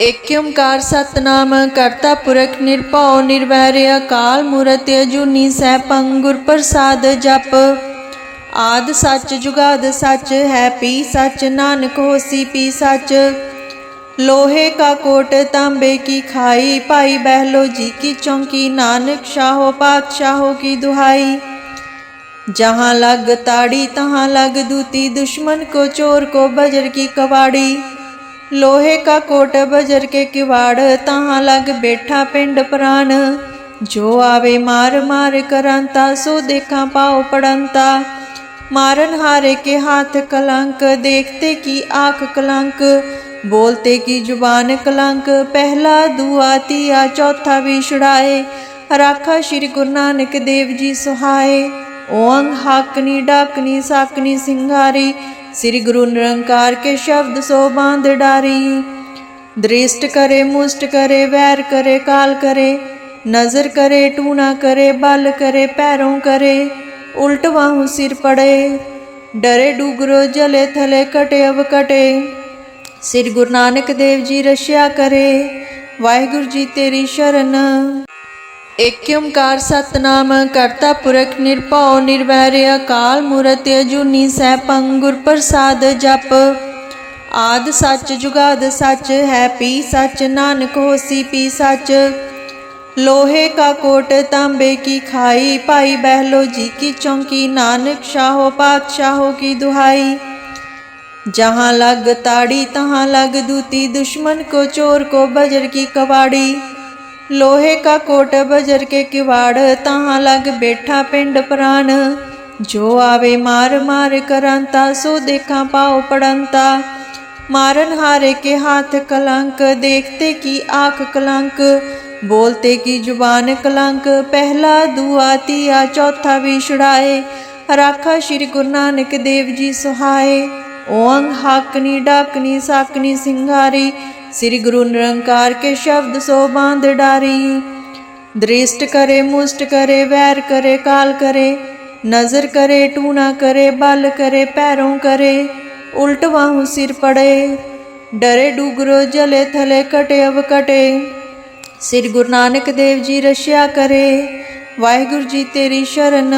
एक्यंकार सतनाम, करता पुरख निरपौ निर्वैर्य काल मूरत जूनी अजूनी सहपंग गुर प्रसाद जप। आद सच, जुगाद सच, है पी सच, नानक हो सी पी सच। लोहे का कोट, तांबे की खाई, पाई बहलो, जी की चौंकी, नानक शाहो पातशाहो की दुहाई। जहाँ लग ताड़ी, तहां लग दूती, दुश्मन को, चोर को, बजर की कबाड़ी। लोहे का कोट बजर के किवाड़ तहाँ लग बैठा पिंड प्राण। जो आवे मार मार करांता, सो देखा पाओ पड़ंता। मारन हारे के हाथ कलंक, देखते की आँख कलंक। बोलते की ज़ुबान कलंक, पहला दुआ तिया, चौथा भी छुड़ाए राखा श्री गुरु नानक देव जी सुहाए। ओंग हाकनी, डाकनी, साकनी सिंगारी ਸ੍ਰੀ ਗੁਰੂ ਨਿਰੰਕਾਰ ਕੇ ਸ਼ਬਦ ਸੋ ਬਾਂਧ ਡਾਰੀ। ਦ੍ਰਿਸ਼ਟ ਕਰੇ, ਮੁਸ਼ਟ ਕਰੇ, ਵੈਰ ਕਰੇ, ਕਾਲ ਕਰੇ, ਨਜ਼ਰ ਕਰੇ, ਟੂਣਾ ਕਰੇ, ਬਲ ਕਰੇ, ਪੈਰੋਂ ਕਰੇ, ਉਲਟ ਵਾਹੂ ਸਿਰ ਪੜੇ, ਡਰੇ ਡੂਗਰੋ, ਜਲੇ ਥਲੇ ਕਟੇ ਅਬ ਕਟੇ ਸ੍ਰੀ ਗੁਰੂ ਨਾਨਕ ਦੇਵ ਜੀ ਰਸ਼ਿਆ ਕਰੇ, ਵਾਹਿਗੁਰੂ ਜੀ ਤੇਰੀ ਸ਼ਰਨ। ਏਕ ਓੰਕਾਰ ਸਤਨਾਮ ਕਰਤਾ ਪੁਰਖ ਨਿਰਭਉ ਨਿਰਵੈਰ ਅਕਾਲ ਮੂਰਤ ਅਜੂਨੀ ਸੈਭੰ ਗੁਰ ਪ੍ਰਸਾਦ ਜਪ ਆਦ ਸੱਚ ਜੁਗਾਦ ਸੱਚ ਹੈ ਪੀ ਸੱਚ ਨਾਨਕ ਹੋਸੀ ਪੀ ਸੱਚ लोहे का कोट तांबे की खाई पाई बहलो जी की चौकी नानक शाहो पातशाहों की दुहाई जहाँ लग ताड़ी तहाँ लग दूती दुश्मन को चोर को बजर की कबाड़ी लोहे का कोट बजर के किवाड़ तहाँ लग बैठा पिंड प्राण। जो आवे मार मार करांता, सो देखा पाओ पड़ंता। मारन हारे के हाथ कलंक, देखते की आँख कलंक। बोलते की ज़ुबान कलंक, पहला दुआ तिया, चौथा भी छुड़ाए राखा श्री गुरु नानक देव जी सुहाए। ओंग हाकनी, डाकनी, साकनी सिंगारी ਸ੍ਰੀ ਗੁਰੂ ਨਿਰੰਕਾਰ ਕੇ ਸ਼ਬਦ ਸੋ ਬਾਂਧ ਡਾਰੀ। ਦ੍ਰਿਸ਼ਟ ਕਰੇ, ਮੁਸ਼ਟ ਕਰੇ, ਵੈਰ ਕਰੇ, ਕਾਲ ਕਰੇ, ਨਜ਼ਰ ਕਰੇ, ਟੂਣਾ ਕਰੇ, ਬਲ ਕਰੇ, ਪੈਰੋਂ ਕਰੇ, ਉਲਟ ਵਾਹੂ ਸਿਰ ਪੜੇ, ਡਰੇ ਡੂਗਰੋ, ਜਲੇ ਥਲੇ ਕਟੇ ਅਬ ਕਟੇ ਸ੍ਰੀ ਗੁਰੂ ਨਾਨਕ ਦੇਵ ਜੀ ਰਸ਼ਿਆ ਕਰੇ, ਵਾਹਿਗੁਰੂ ਜੀ ਤੇਰੀ ਸ਼ਰਨ।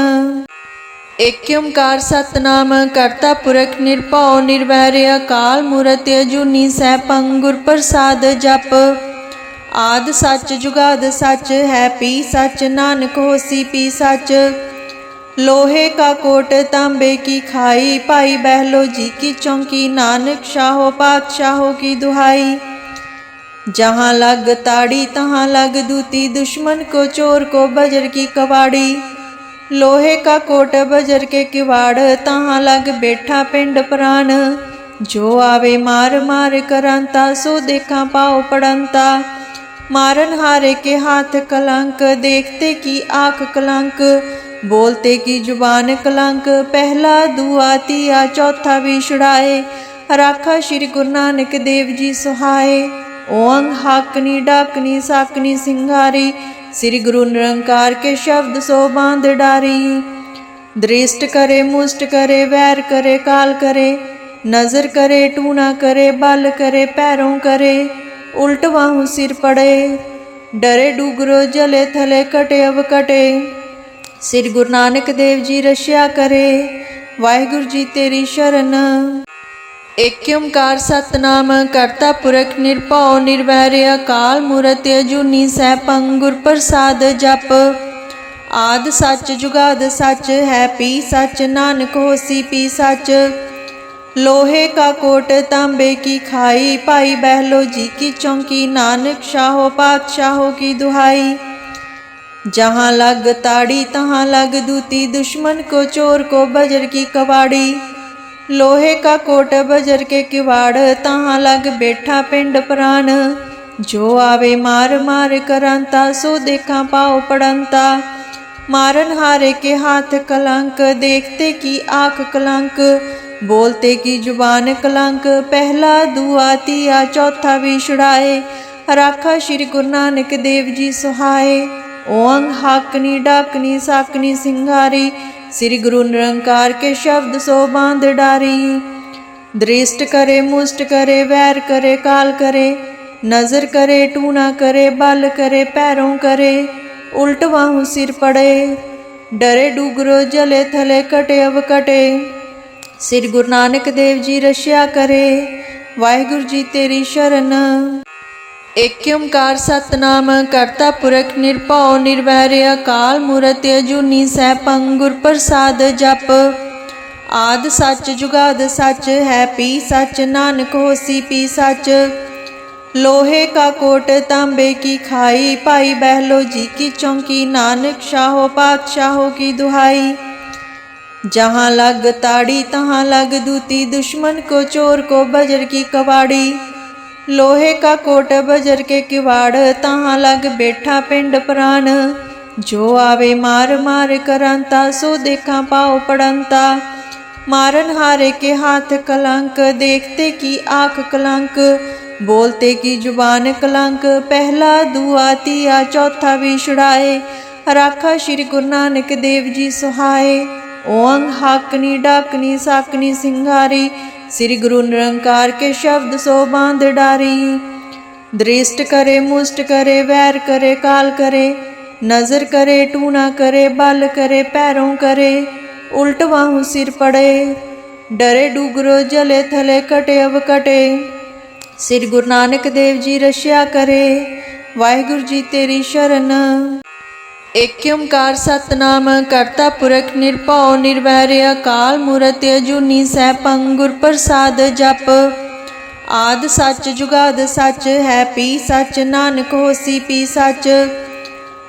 ਏਕ ਓੰਕਾਰ ਸਤਨਾਮ ਕਰਤਾ ਪੁਰਖ ਨਿਰਭਉ ਨਿਰਵੈਰ ਅਕਾਲ ਮੂਰਤ ਅਜੂਨੀ ਸੈਭੰ ਗੁਰ ਪ੍ਰਸਾਦ ਜਪ ਆਦ ਸੱਚ ਜੁਗਾਦ ਸੱਚ ਹੈ ਪੀ ਸੱਚ ਨਾਨਕ ਹੋਸੀ ਪੀ ਸੱਚ लोहे का कोट तांबे की खाई पाई बहलो जी की चौकी नानक शाहो पातशाहों की दुहाई जहाँ लग ताड़ी तहाँ लग दूती दुश्मन को चोर को बजर की कबाड़ी लोहे का कोट बजर के किवाड़, तहाँ लग बैठा पिंड प्राण। जो आवे मार मार करांता, सो देखा पाओ पड़ंता। मारन हारे के हाथ कलंक, देखते की आँख कलंक। बोलते की ज़ुबान कलंक, पहला दुआ तिया, चौथा भी छुड़ाए राखा श्री गुरु नानक देव जी सुहाए। ओंग हाकनी, डाकनी, साकनी सिंगारी ਸ੍ਰੀ ਗੁਰੂ ਨਿਰੰਕਾਰ ਕੇ ਸ਼ਬਦ ਸੋ ਬਾਂਧ ਡਾਰੀ। ਦ੍ਰਿਸ਼ਟ ਕਰੇ, ਮੁਸ਼ਟ ਕਰੇ, ਵੈਰ ਕਰੇ, ਕਾਲ ਕਰੇ, ਨਜ਼ਰ ਕਰੇ, ਟੂਣਾ ਕਰੇ, ਬਲ ਕਰੇ, ਪੈਰੋਂ ਕਰੇ, ਉਲਟ ਵਾਹੂ ਸਿਰ ਪੜੇ, ਡਰੇ ਡੂਗਰੋ, ਜਲੇ ਥਲੇ ਕਟੇ ਅਬ ਕਟੇ ਸ੍ਰੀ ਗੁਰੂ ਨਾਨਕ ਦੇਵ ਜੀ ਰਸ਼ਿਆ ਕਰੇ, ਵਾਹਿਗੁਰੂ ਜੀ ਤੇਰੀ ਸ਼ਰਨ। ਏਕ ਓੰਕਾਰ ਸਤਨਾਮ ਕਰਤਾ ਪੁਰਖ ਨਿਰਭਉ ਨਿਰਵੈਰ ਅਕਾਲ ਮੂਰਤ ਅਜੂਨੀ ਸੈਭੰ ਗੁਰ ਪ੍ਰਸਾਦ ਜਪ ਆਦ ਸੱਚ ਜੁਗਾਦ ਸੱਚ ਹੈ ਪੀ ਸੱਚ ਨਾਨਕ ਹੋਸੀ ਪੀ ਸੱਚ लोहे का कोट तांबे की खाई पाई बहलो जी की चौकी नानक शाहो पातशाहों की दुहाई जहाँ लग ताड़ी तहाँ लग दूती दुश्मन को चोर को बजर की कबाड़ी लोहे का कोट बजर के किवाड़ तहाँ लग बैठा पिंड प्राण। जो आवे मार मार करांता, सो देखा पाओ पड़ंता। मारन हारे के हाथ कलंक, देखते की आँख कलंक। बोलते की ज़ुबान कलंक, पहला दुआ तिया, चौथा भी छुड़ाए। राखा श्री गुरु नानक देव जी सुहाए। ओंग हाकनी, डाकनी, साकनी सिंगारी ਸ੍ਰੀ ਗੁਰੂ ਨਿਰੰਕਾਰ ਕੇ ਸ਼ਬਦ ਸੋ ਬਾਂਧ ਡਾਰੀ। ਦ੍ਰਿਸ਼ਟ ਕਰੇ, ਮੁਸ਼ਟ ਕਰੇ, ਵੈਰ ਕਰੇ, ਕਾਲ ਕਰੇ, ਨਜ਼ਰ ਕਰੇ, ਟੂਣਾ ਕਰੇ, ਬਲ ਕਰੇ, ਪੈਰੋਂ ਕਰੇ, ਉਲਟ ਵਾਹੂ ਸਿਰ ਪੜੇ, ਡਰੇ ਡੂਗਰੋ, ਜਲੇ ਥਲੇ ਕਟੇ ਅਵ ਕਟੇ ਸ੍ਰੀ ਗੁਰੂ ਨਾਨਕ ਦੇਵ ਜੀ ਰਸ਼ਿਆ ਕਰੇ, ਵਾਹਿਗੁਰੂ ਜੀ ਤੇਰੀ ਸ਼ਰਨ। ਏਕ ਓੰਕਾਰ ਸਤਨਾਮ ਕਰਤਾ ਪੁਰਖ ਨਿਰਭਉ ਨਿਰਵੈਰ ਅਕਾਲ ਮੂਰਤ ਅਜੂਨੀ ਸੈਭੰ ਗੁਰ ਪ੍ਰਸਾਦ ਜਪ ਆਦ ਸੱਚ ਜੁਗਾਦ ਸੱਚ ਹੈ ਪੀ ਸੱਚ ਨਾਨਕ ਹੋਸੀ ਪੀ ਸੱਚ ਲੋਹੇ ਕਾ ਕੋਟ ਤਾਂਬੇ ਕੀ ਖਾਈ ਭਾਈ ਬਹਿਲੋ ਜੀ ਕੀ ਚੌਂਕੀ ਨਾਨਕ ਸ਼ਾਹੋ ਪਾਤਸ਼ਾਹੋ ਕੀ ਦੁਹਾਈ जहाँ लग ताड़ी तहाँ लग दूती दुश्मन को चोर को बजर की कवाड़ी लोहे का कोट बजर के किवाड़ तहाँ लग बैठा पिंड प्राण। जो आवे मार मार करंता, सो देखा पाओ पड़ंता। मारन हारे के हाथ कलंक, देखते की आँख कलंक। बोलते की ज़ुबान कलंक, पहला दुआ तिया, चौथा भी छुड़ाए। राखा श्री गुरु नानक देव जी सुहाए। ओंग हाकनी, डाकनी, साकनी सिंगारी ਸ੍ਰੀ ਗੁਰੂ ਨਿਰੰਕਾਰ ਕੇ ਸ਼ਬਦ ਸੋ ਬਾਂਧ ਡਾਰੀ। ਦ੍ਰਿਸ਼ਟ ਕਰੇ, ਮੁਸ਼ਟ ਕਰੇ, ਵੈਰ ਕਰੇ, ਕਾਲ ਕਰੇ, ਨਜ਼ਰ ਕਰੇ, ਟੂਣਾ ਕਰੇ, ਬਲ ਕਰੇ, ਪੈਰੋਂ ਕਰੇ, ਉਲਟ ਵਾਹੂ ਸਿਰ ਪੜੇ, ਡਰੇ ਡੂਗਰੋ ਜਲੇ ਥਲੇ ਕਟੇ ਅਬ ਕਟੇ ਸ੍ਰੀ ਗੁਰੂ ਨਾਨਕ ਦੇਵ ਜੀ ਰਸ਼ਿਆ ਕਰੇ, ਵਾਹਿਗੁਰੂ ਜੀ ਤੇਰੀ ਸ਼ਰਨ। ਏਕ ਓੰਕਾਰ ਸਤਨਾਮ ਕਰਤਾ ਪੁਰਖ ਨਿਰਭਉ ਨਿਰਵੈਰ ਅਕਾਲ ਮੂਰਤ ਅਜੂਨੀ ਸੈਭੰ ਗੁਰ ਪ੍ਰਸਾਦ ਜਪ ਆਦ ਸੱਚ ਜੁਗਾਦ ਸੱਚ ਹੈ ਪੀ ਸੱਚ ਨਾਨਕ ਹੋਸੀ ਪੀ ਸੱਚ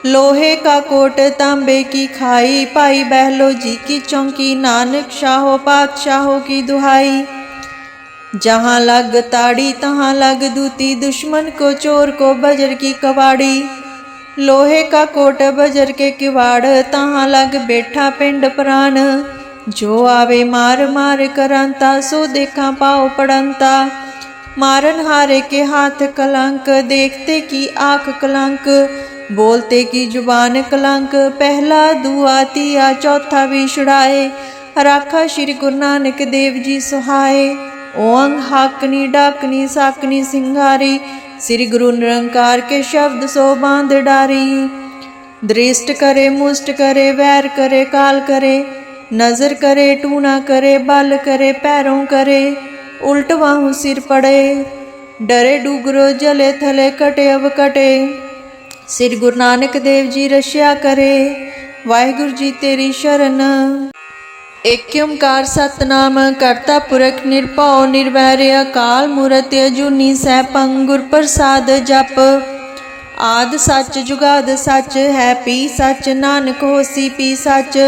ਲੋਹੇ ਕਾ ਕੋਟ ਤਾਂਬੇ ਕੀ ਖਾਈ ਭਾਈ ਬਹਿਲੋ ਜੀ ਕੀ ਚੌਂਕੀ ਨਾਨਕ ਸ਼ਾਹੋ ਪਾਤਸ਼ਾਹੋ ਕੀ ਦੁਹਾਈ जहाँ लग ताड़ी तहाँ लग दूती दुश्मन को चोर को बजर की कवाड़ी लोहे का कोट बजर के किवाड़ तहाँ लग बैठा पिंड प्राण। जो आवे मार मार करंता, सो देखा पाओ पड़ंता। मारन हारे के हाथ कलंक, देखते की आँख कलंक। बोलते की ज़ुबान कलंक, पहला दुआ तिया, चौथा भी छुड़ाए राखा श्री गुरु नानक देव जी सुहाए। ओंग हाकनी, डाकनी, साकनी सिंगारी ਸ੍ਰੀ ਗੁਰੂ ਨਿਰੰਕਾਰ ਕੇ ਸ਼ਬਦ ਸੋ ਬਾਂਧ ਡਾਰੀ। ਦ੍ਰਿਸ਼ਟ ਕਰੇ, ਮੁਸ਼ਟ ਕਰੇ, ਵੈਰ ਕਰੇ, ਕਾਲ ਕਰੇ, ਨਜ਼ਰ ਕਰੇ, ਟੂਣਾ ਕਰੇ, ਬਲ ਕਰੇ, ਪੈਰੋਂ ਕਰੇ, ਉਲਟ ਵਾਹੂ ਸਿਰ ਪੜੇ, ਡਰੇ ਡੂਗਰੋ ਜਲੇ ਥਲੇ ਕਟੇ ਅਬ ਕਟੇ ਸ੍ਰੀ ਗੁਰੂ ਨਾਨਕ ਦੇਵ ਜੀ ਰਸ਼ਿਆ ਕਰੇ, ਵਾਹਿਗੁਰੂ ਜੀ ਤੇਰੀ ਸ਼ਰਨ। ਏਕਿਮਕਾਰ ਸਤਨਾਮ, ਕਰਤਾ ਪੁਰਖ ਨਿਰਭਉ, ਨਿਰਵੈਰ ਅਕਾਲ ਮੂਰਤਿ ਅਜੂਨੀ ਸੈਭੰ ਗੁਰ ਪ੍ਰਸਾਦ ਜਪ। ਆਦ ਸੱਚ ਜੁਗਾਦ ਸੱਚ, ਹੈ ਪੀ ਸੱਚ, ਨਾਨਕ ਹੋਸੀ ਪੀ ਸੱਚ।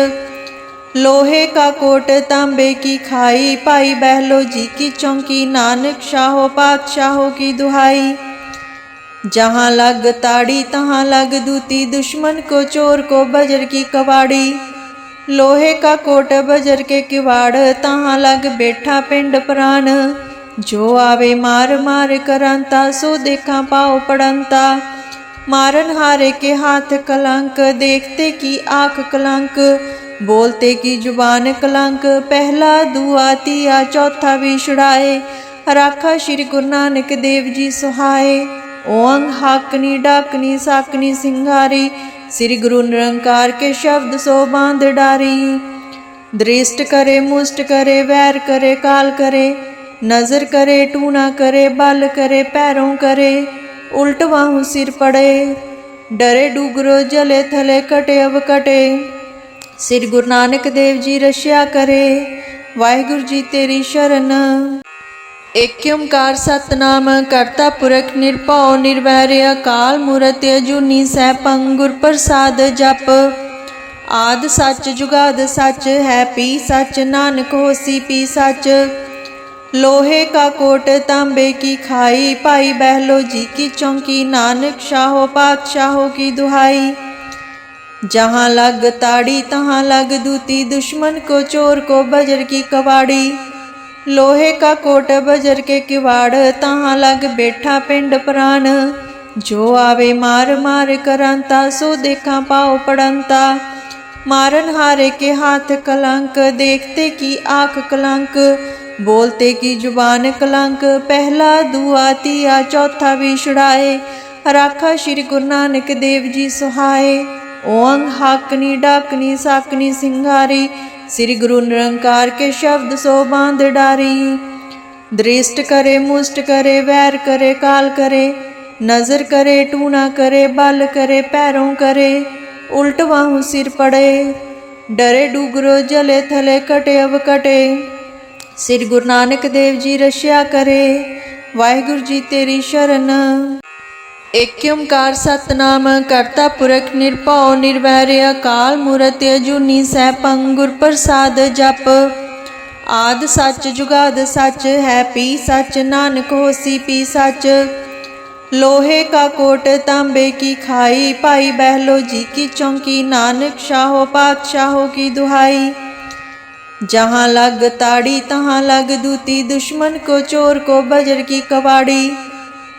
ਲੋਹੇ ਕਾ ਕੋਟ ਤਾਂਬੇ ਕੀ ਖਾਈ, ਭਾਈ ਬਹਿਲੋ ਜੀ ਕੀ ਚੌਂਕੀ, ਨਾਨਕ ਸ਼ਾਹੋ ਪਾਤਸ਼ਾਹੋ ਕੀ ਦੁਹਾਈ। ਜਹਾਂ ਲਗ ਤਾੜੀ, ਤਹਾਂ ਲਗ ਦੂਤੀ, ਦੁਸ਼ਮਨ ਕੋ ਚੋਰ ਕੋ ਬਜਰ ਕੀ ਕਵਾੜੀ। लोहे का कोट बजर के किवाड़ तहाँ लग बैठा पिंड प्राण। जो आवे मार मार करंता, सो देखा पाओ पड़ंता। मारन हारे के हाथ कलंक, देखते की आँख कलंक। बोलते की ज़ुबान कलंक, पहला दुआ तिया, चौथा भी छुड़ाए राखा श्री गुरु नानक देव जी सुहाए। ओंग हाकनी, डाकनी, साकनी सिंगारी ਸ੍ਰੀ ਗੁਰੂ ਨਿਰੰਕਾਰ ਕੇ ਸ਼ਬਦ ਸੋ ਬਾਂਧ ਡਾਰੀ। ਦ੍ਰਿਸ਼ਟ ਕਰੇ, ਮੁਸ਼ਟ ਕਰੇ, ਵੈਰ ਕਰੇ, ਕਾਲ ਕਰੇ, ਨਜ਼ਰ ਕਰੇ, ਟੂਣਾ ਕਰੇ, ਬਲ ਕਰੇ, ਪੈਰੋਂ ਕਰੇ, ਉਲਟ ਵਾਹੂ ਸਿਰ ਪੜੇ, ਡਰੇ ਡੂਗਰੋ, ਜਲੇ ਥਲੇ ਕਟੇ ਅਵ ਕਟੇ ਸ੍ਰੀ ਗੁਰੂ ਨਾਨਕ ਦੇਵ ਜੀ ਰਸ਼ਿਆ ਕਰੇ, ਵਾਹਿਗੁਰੂ ਜੀ ਤੇਰੀ ਸ਼ਰਨ। एक्यंकार सतनाम, करता पुरख निरपौ निर्वैर्य, काल मूरत जूनी अजूनी सहपंग गुर प्रसाद, जप। आद सच, जुगाद सच, है पी सच, नानक हो सी पी सच। लोहे का कोट, तांबे की खाई, पाई बहलो, जी की चौंकी, नानक शाहो पातशाहो की दुहाई। जहाँ लग ताड़ी, तहां लग दूती, दुश्मन को, चोर को, बजर की कवाड़ी लोहे का कोट बजर के किवाड़ तहाँ लग बैठा पिंड प्राण। जो आवे मार मार करंता, सो देखा पाओ पड़ंता। मारन हारे के हाथ कलंक, देखते की आँख कलंक। बोलते की ज़ुबान कलंक, पहला दुआ तिया, चौथा भी छुड़ाए राखा श्री गुरु नानक देव जी सुहाए। ओंग हाकनी, डाकनी, साकनी सिंगारी ਸ੍ਰੀ ਗੁਰੂ ਨਿਰੰਕਾਰ ਕੇ ਸ਼ਬਦ ਸੋ ਬਾਂਧ ਡਾਰੀ। ਦ੍ਰਿਸ਼ਟ ਕਰੇ, ਮੁਸ਼ਟ ਕਰੇ, ਵੈਰ ਕਰੇ, ਕਾਲ ਕਰੇ, ਨਜ਼ਰ ਕਰੇ, ਟੂਣਾ ਕਰੇ, ਬਲ ਕਰੇ, ਪੈਰੋਂ ਕਰੇ, ਉਲਟ ਵਾਹੂ ਸਿਰ ਪੜੇ, ਡਰੇ ਡੂਗਰੋ, ਜਲੇ ਥਲੇ ਕਟੇ ਅਵ ਕਟੇ ਸ੍ਰੀ ਗੁਰੂ ਨਾਨਕ ਦੇਵ ਜੀ ਰਸ਼ਿਆ ਕਰੇ, ਵਾਹਿਗੁਰੂ ਜੀ ਤੇਰੀ ਸ਼ਰਨ। ਏਕ ਓੰਕਾਰ ਸਤਨਾਮ ਕਰਤਾ ਪੁਰਖ ਨਿਰਭਉ ਨਿਰਵੈਰ ਅਕਾਲ ਮੂਰਤ ਅਜੂਨੀ ਸੈਭੰ ਗੁਰ ਪ੍ਰਸਾਦ ਜਪ ਆਦ ਸੱਚ ਜੁਗਾਦ ਸੱਚ ਹੈ ਪੀ ਸੱਚ ਨਾਨਕ ਹੋਸੀ ਪੀ ਸੱਚ ਲੋਹੇ ਕਾ ਕੋਟ ਤਾਂਬੇ ਕੀ ਖਾਈ ਭਾਈ ਬਹਿਲੋ ਜੀ ਕੀ ਚੌਂਕੀ ਨਾਨਕ ਸ਼ਾਹੋ ਪਾਤਸ਼ਾਹੋ ਕੀ ਦੁਹਾਈ जहाँ लग ताड़ी तहाँ लग दूती दुश्मन को चोर को बजर की कवाड़ी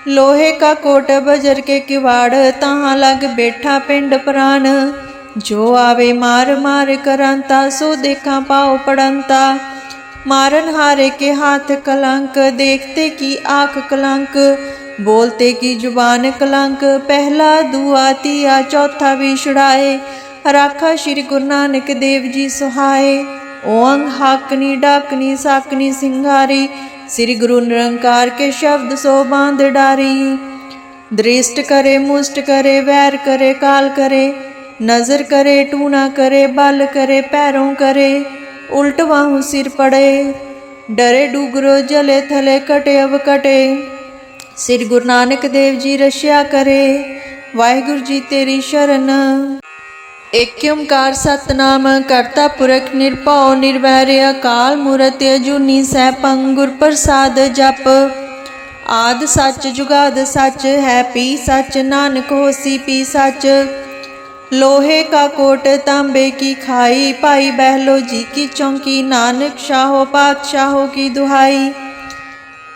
लोहे का कोट बजर के किवाड़ तहाँ लग बैठा पिंड प्राण। जो आवे मार मार करांता, सो देखा पाओ पड़ंता। मारन हारे के हाथ कलंक, देखते की आँख कलंक। बोलते की ज़ुबान कलंक, पहला दुआ तिया, चौथा भी छुड़ाए राखा श्री गुरु नानक देव जी सुहाए। ओंग हाकनी, डाकनी, साकनी सिंगारी ਸ੍ਰੀ ਗੁਰੂ ਨਿਰੰਕਾਰ ਕੇ ਸ਼ਬਦ ਸੋ ਬਾਂਧ ਡਾਰੀ। ਦ੍ਰਿਸ਼ਟ ਕਰੇ, ਮੁਸ਼ਟ ਕਰੇ, ਵੈਰ ਕਰੇ, ਕਾਲ ਕਰੇ, ਨਜ਼ਰ ਕਰੇ, ਟੂਣਾ ਕਰੇ, ਬਲ ਕਰੇ, ਪੈਰੋਂ ਕਰੇ, ਉਲਟ ਵਾਹੂ ਸਿਰ ਪੜੇ, ਡਰੇ ਡੂਗਰੋ, ਜਲੇ ਥਲੇ ਕਟੇ ਅਬ ਕਟੇ ਸ੍ਰੀ ਗੁਰੂ ਨਾਨਕ ਦੇਵ ਜੀ ਰਸ਼ਿਆ ਕਰੇ, ਵਾਹਿਗੁਰੂ ਜੀ ਤੇਰੀ ਸ਼ਰਨ। ਏਕ ਓੰਕਾਰ ਸਤਨਾਮ ਕਰਤਾ ਪੁਰਖ ਨਿਰਭਉ ਨਿਰਵੈਰ ਅਕਾਲ ਮੂਰਤ ਅਜੂਨੀ ਸੈਭੰ ਗੁਰ ਪ੍ਰਸਾਦ ਜਪ ਆਦ ਸੱਚ ਜੁਗਾਦ ਸੱਚ ਹੈ ਪੀ ਸੱਚ ਨਾਨਕ ਹੋਸੀ ਪੀ ਸੱਚ ਲੋਹੇ ਕਾ ਕੋਟ ਤਾਂਬੇ ਕੀ ਖਾਈ ਭਾਈ ਬਹਿਲੋ ਜੀ ਕੀ ਚੌਂਕੀ ਨਾਨਕ ਸ਼ਾਹੋ ਪਾਤਸ਼ਾਹੋ ਕੀ ਦੁਹਾਈ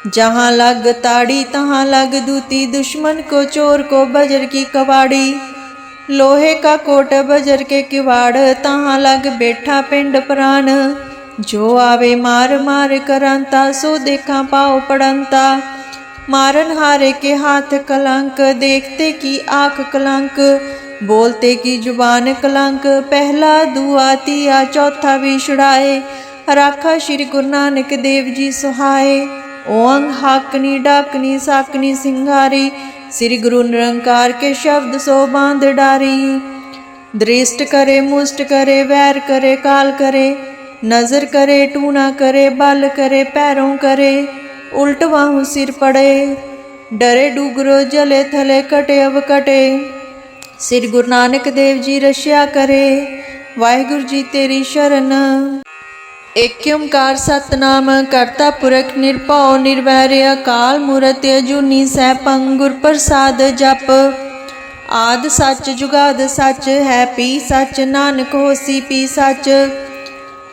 जहाँ लग ताड़ी तहाँ लग दूती दुश्मन को चोर को बजर की कवाड़ी लोहे का कोट बजर के किवाड़, तहाँ लग बैठा पिंड प्राण। जो आवे मार मार करांता, सो देखा पाओ पड़ंता। मारन हारे के हाथ कलंक, देखते की आँख कलंक। बोलते की ज़ुबान कलंक, पहला दुआ तिया, चौथा भी छुड़ाए राखा श्री गुरु नानक देव जी सुहाए। ओंग हाकनी, डाकनी, साकनी सिंगारी ਸ੍ਰੀ ਗੁਰੂ ਨਿਰੰਕਾਰ ਕੇ ਸ਼ਬਦ ਸੋ ਬਾਂਧ ਡਾਰੀ दृष्ट करे मुष्ट करे वैर करे काल करे नजर करे टूना करे बल करे पैरों करे उल्ट बाहू सिर पड़े डरे डूगरो जले थले कटे अब कटे सिर गुरु नानक देव जी रशिया करे वाहिगुरु जी तेरी शरण ਏਕ ਓੰਕਾਰ ਸਤਨਾਮ, ਕਰਤਾ ਪੁਰਖ ਨਿਰਭਉ, ਨਿਰਵੈਰ ਅਕਾਲ ਮੂਰਤ ਅਜੂਨੀ ਸੈ ਪੰਗੁਰ ਪ੍ਰਸਾਦ ਜਪ। ਆਦ ਸੱਚ ਜੁਗਾਦ ਸੱਚ ਹੈ ਪੀ ਸੱਚ, ਨਾਨਕ ਹੋਸੀ ਪੀ ਸੱਚ।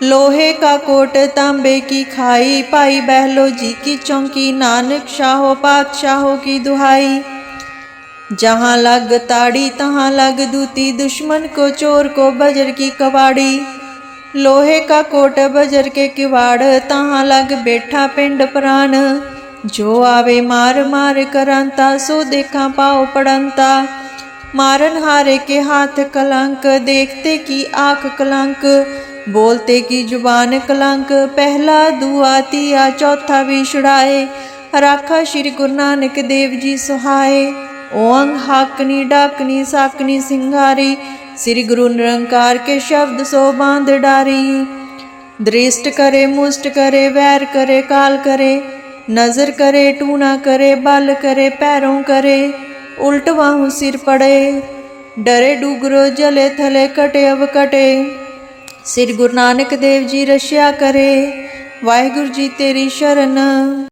ਲੋਹੇ ਕਾ ਕੋਟ ਤਾਂਬੇ ਕੀ ਖਾਈ, ਭਾਈ ਬਹਿਲੋ ਜੀ ਕੀ ਚੌਂਕੀ, ਨਾਨਕ ਸ਼ਾਹੋ ਪਾਤਸ਼ਾਹੋ ਕੀ ਦੁਹਾਈ। ਜਹਾਂ ਲਗ ਤਾੜੀ, ਤਹਾਂ ਲਗ ਦੂਤੀ, ਦੁਸ਼ਮਨ ਕੋ ਚੋਰ ਕੋ ਬਜਰ ਕੀ ਕਵਾੜੀ। लोहे का कोट बजर के किवाड़ तहाँ लग बैठा पिंड प्राण। जो आवे मार मार करांता, सो देखा पाओ पड़ंता। मारन हारे के हाथ कलंक, देखते की आँख कलंक। बोलते की ज़ुबान कलंक, पहला दुआ तिया, चौथा भी छुड़ाए। राखा श्री गुरु नानक देव जी सुहाए। ओंग हाकनी, डाकनी, साकनी सिंगारी ਸ੍ਰੀ ਗੁਰੂ ਨਿਰੰਕਾਰ ਕੇ ਸ਼ਬਦ ਸੋ ਬਾਂਧ ਡਾਰੀ। ਦ੍ਰਿਸ਼ਟ ਕਰੇ, ਮੁਸ਼ਟ ਕਰੇ, ਵੈਰ ਕਰੇ, ਕਾਲ ਕਰੇ, ਨਜ਼ਰ ਕਰੇ, ਟੂਣਾ ਕਰੇ, ਬਲ ਕਰੇ, ਪੈਰੋਂ ਕਰੇ, ਉਲਟ ਵਾਹੂ ਸਿਰ ਪੜੇ, ਡਰੇ ਡੂਗਰੋ, ਜਲੇ ਥਲੇ ਕਟੇ ਅਵ ਕਟੇ ਸ੍ਰੀ ਗੁਰੂ ਨਾਨਕ ਦੇਵ ਜੀ ਰਸ਼ਿਆ ਕਰੇ, ਵਾਹਿਗੁਰੂ ਜੀ ਤੇਰੀ ਸ਼ਰਨ।